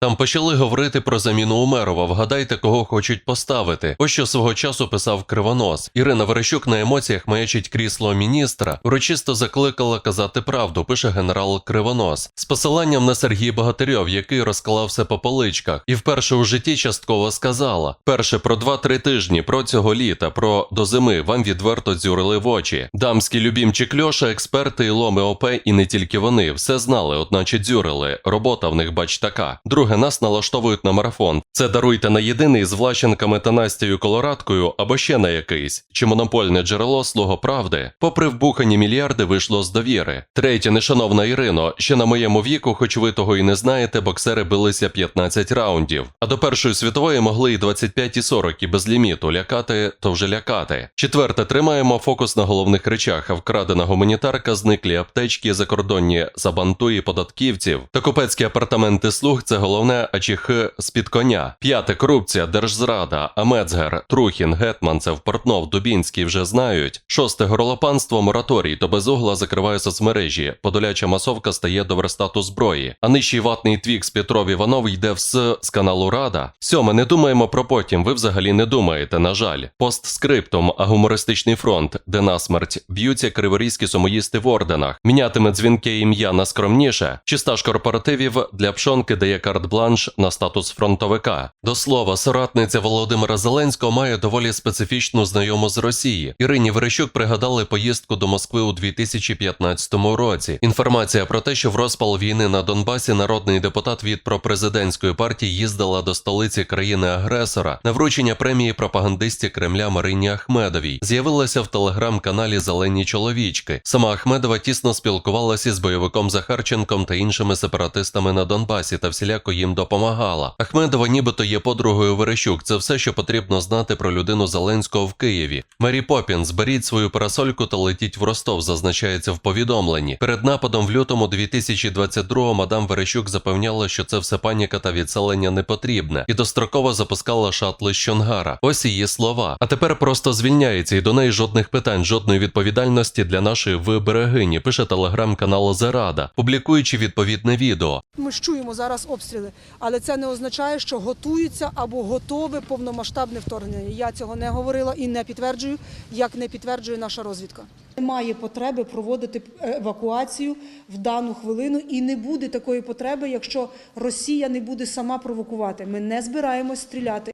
Там почали говорити про заміну Умерова. Вгадайте, кого хочуть поставити. Ось що свого часу писав Кривонос. Ірина Верещук на емоціях маячить крісло міністра. Урочисто закликала казати правду, пише генерал Кривонос. З посиланням на Сергій Богатирьов, який розклав по поличках, і вперше у житті частково сказала: перше про 2-3 тижні, про цього літа, про до зими вам відверто дзюрили в очі. Дамські любімчі кльоша, експерти і ломи ОП, і не тільки вони, все знали, одначе дзюрили. Робота в них бач така. Друге, нас налаштовують на марафон. Це даруйте на єдиний з Влащенками та Настею Колорадкою або ще на якийсь. Чи монопольне джерело слуго правди? Попри вбухані мільярди, вийшло з довіри. Третє, нешановна Ірино, ще на моєму віку, хоч ви того і не знаєте, боксери билися 15 раундів. А до Першої світової могли і 25, і 40, і без ліміту. Лякати то вже лякати. Четверте, тримаємо фокус на головних речах, а вкрадена гуманітарка, зниклі аптечки, закордонні забантуї податківців та купецькі апартаменти слуг це головне, а чи х з-під коня. П'яте, корупція, держзрада, Амецгер, Трухін, Гетманцев, Портнов, Дубінський вже знають. Шосте, горлопанство, мораторій, то без угла закриває соцмережі. Подоляча масовка стає до верстату зброї. А нижчий ватний твікс Петров Іванов йде в с з каналу Рада. Сьоме, не думаємо про потім. Ви взагалі не думаєте, на жаль. Постскриптум, а гумористичний фронт, де насмерть б'ються криворізькі сумоїсти в орденах. Мінятиме дзвінке ім'я на скромніше. Чи стаж корпоративів для пшонки дає карт-бланш на статус фронтовика. До слова, соратниця Володимира Зеленського має доволі специфічну знайому з Росії. Ірині Верещук пригадали поїздку до Москви у 2015 році. Інформація про те, що в розпал війни на Донбасі народний депутат від пропрезидентської партії їздила до столиці країни-агресора на вручення премії пропагандисті Кремля Марині Ахмедовій, з'явилася в телеграм-каналі Зелені чоловічки. Сама Ахмедова тісно спілкувалася з бойовиком Захарченком та іншими сепаратистами на Донбасі та всіляко їм допомагала. Ахмедова нібито є подругою Верещук. Це все, що потрібно знати про людину Зеленського в Києві. Мері Поппін, зберіть свою парасольку та летіть в Ростов, зазначається в повідомленні. Перед нападом в лютому 2022-го мадам Верещук запевняла, що це все паніка та відселення не потрібне, і достроково запускала шатли з Чонгара. Ось її слова. А тепер просто звільняється і до неї жодних питань, жодної відповідальності для нашої виберегині. Пише телеграм-канал Зерада, публікуючи відповідне відео. Ми ж чуємо зараз обстріли, але це не означає, що готується або готове повномасштабне вторгнення. Я цього не говорила і не підтверджую, як не підтверджує наша розвідка. Немає потреби проводити евакуацію в дану хвилину, і не буде такої потреби, якщо Росія не буде сама провокувати. Ми не збираємось стріляти.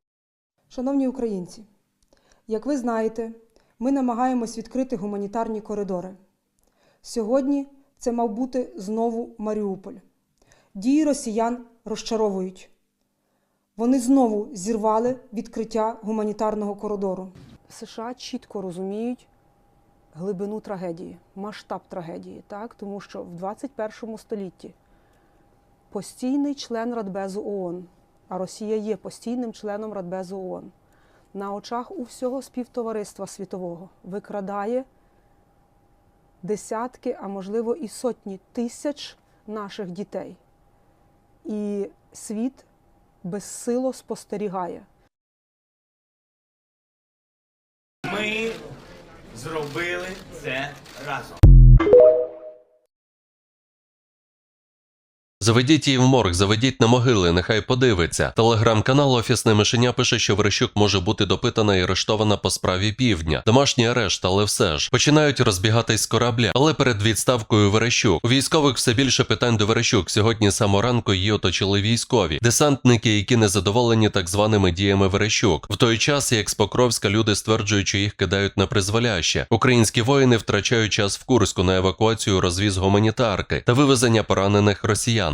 Шановні українці, як ви знаєте, ми намагаємось відкрити гуманітарні коридори. Сьогодні це мав бути знову Маріуполь. Дії росіян розчаровують. Вони знову зірвали відкриття гуманітарного коридору. США чітко розуміють глибину трагедії, масштаб трагедії, так? тому що в 21 столітті постійний член Радбезу ООН, а Росія є постійним членом Радбезу ООН, на очах у всього співтовариства світового викрадає десятки, а можливо і сотні тисяч наших дітей. І світ безсило спостерігає. Ми зробили це разом. Заведіть її в морг, заведіть на могили, нехай подивиться. Телеграм-канал Офісне мишеня пише, що Верещук може бути допитана і арештована по справі півдня. Домашній арешт, але все ж починають розбігатись з корабля. Але перед відставкою Верещук у військових все більше питань до Верещук. Сьогодні з самого ранку її оточили військові, десантники, які не задоволені так званими діями Верещук. В той час, як з Покровська люди стверджують, що їх кидають на призволяще. Українські воїни втрачають час в Курську на евакуацію, розвіз гуманітарки та вивезення поранених росіян.